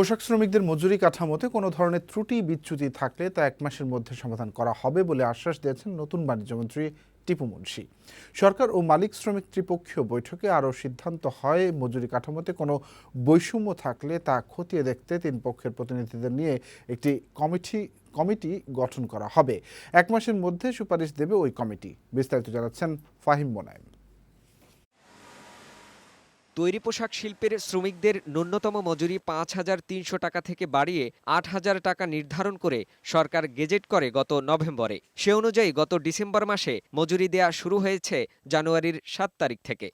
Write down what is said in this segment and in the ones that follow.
পোশাক শ্রমিকদের মজুরি কাঠামোতে কোনো ধরনের ত্রুটি, বিচ্যুতি থাকলে তা এক মাসের মধ্যে সমাধান করা হবে বলে আশ্বাস দিয়েছেন নতুন বাণিজ্যমন্ত্রী টিপু মুন্সি। সরকার ও মালিক শ্রমিক ত্রিপক্ষীয় বৈঠকে আরও সিদ্ধান্ত হয় মজুরি কাঠামোতে কোনো বৈষম্য থাকলে তা খতিয়ে দেখতে তিন পক্ষের প্রতিনিধিদের নিয়ে একটি কমিটি কমিটি গঠন করা হবে। এক মাসের মধ্যে সুপারিশ দেবে ওই কমিটি, বিস্তারিত জানাচ্ছেন ফাহিম মোনায়েম। তৈরি পোশাক শিল্পের শ্রমিকদের ন্যূনতম মজুরি পাঁচ হাজার তিনশো টাকা থেকে বাড়িয়ে আট হাজার টাকা নির্ধারণ করে সরকার গেজেট করে গত নভেম্বরে। সে অনুযায়ী গত ডিসেম্বর মাসে মজুরি দেয়া শুরু হয়েছে জানুয়ারির সাত তারিখ থেকে।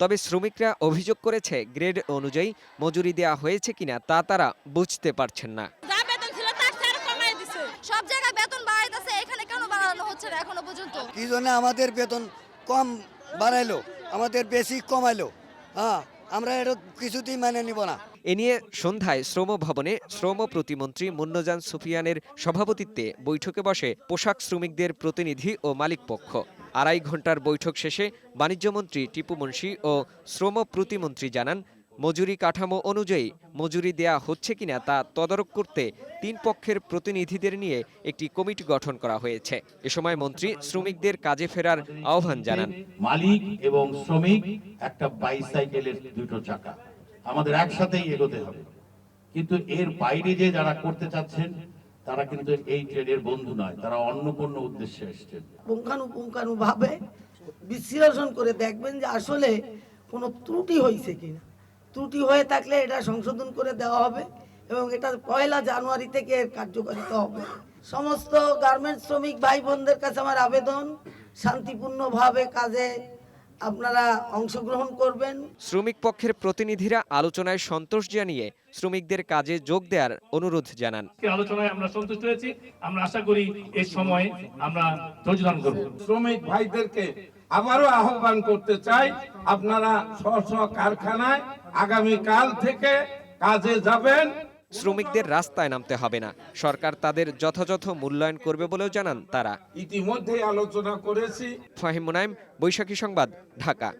তবে শ্রমিকরা অভিযোগ করেছে গ্রেড অনুযায়ী মজুরি দেয়া হয়েছে কিনা তা তারা বুঝতে পারছেন না। যা বেতন ছিল তার চেয়ে আরও কমায় দিছে। সব জায়গায় বেতন বাড়াইতেছে এখানে কেন বাড়ানো হচ্ছে না এখনও পর্যন্ত? কি জন্য আমাদের বেতন কম বাড়াইলো? আমাদের বেশি কমাইলো হ্যাঁ আমরা এটা কিছুতেই মেনে নিব না। এ নিয়ে সন্ধ্যায় শ্রম ভবনে শ্রম প্রতিমন্ত্রী মুন্নজান সুফিয়ানের সভাপতিত্বে বৈঠকে বসে পোশাক শ্রমিকদের প্রতিনিধি ও মালিক পক্ষ। আড়াই ঘণ্টার বৈঠক শেষে বাণিজ্যমন্ত্রী টিপু মুন্সি ও শ্রম প্রতিমন্ত্রী জানান মজুরি কাঠামো অনুযায়ী মজুরি দেয়া হচ্ছে কিনা তা তদারক করতে তিন পক্ষের প্রতিনিধিদের নিয়ে একটি কমিটি গঠন করা হয়েছে। এ সময় মন্ত্রী শ্রমিকদের কাজে ফেরার আহ্বান জানান। মালিক এবং শ্রমিক একটা বাইসাইকেলের দুটো চাকা। আমাদের একসাথেই এগোতে হবে। কিন্তু এর বাইরে যে যারা করতে চাচ্ছেন তারা কিন্তু এই ট্রেডের বন্ধু নয় তারা অন্য কোনো উদ্দেশ্যে এসছেন। পুঙ্খানুপুঙ্খানুভাবে বিশ্লেষণ করে দেখবেন যে আসলে কোনো ত্রুটি হয়েছে কিনা। ত্রুটি হয়ে থাকলে এটা সংশোধন করে দেওয়া হবে এবং এটা পয়লা জানুয়ারি থেকে এর কার্যকারিতা হবে। সমস্ত গার্মেন্টস শ্রমিক ভাই বোনদের কাছে আমার আবেদন। শান্তিপূর্ণভাবে কাজে আপনারা অংশগ্রহণ করবেন। শ্রমিক পক্ষের প্রতিনিধিরা আলোচনায় সন্তোষ জানিয়ে শ্রমিকদের কাজে যোগ দেওয়ার অনুরোধ জানান। আজকের আলোচনায় আমরা সন্তুষ্ট হয়েছি। আমরা আশা করি এই সময় আমরা ধৈর্য ধারণ করব। শ্রমিক ভাইদেরকে আবারও আহ্বান করতে চাই আপনারা স্ব স্ব কারখানায় আগামী কাল থেকে কাজে যাবেন। শ্রমিকদের রাস্তায় নামতে হবে না। সরকার তাদের যথাযথ মূল্যায়ন করবে বলেও জানান তারা। ইতিমধ্যে আলোচনা করেছি। ফাহিম মুনাইম বৈশাখী সংবাদ ঢাকা।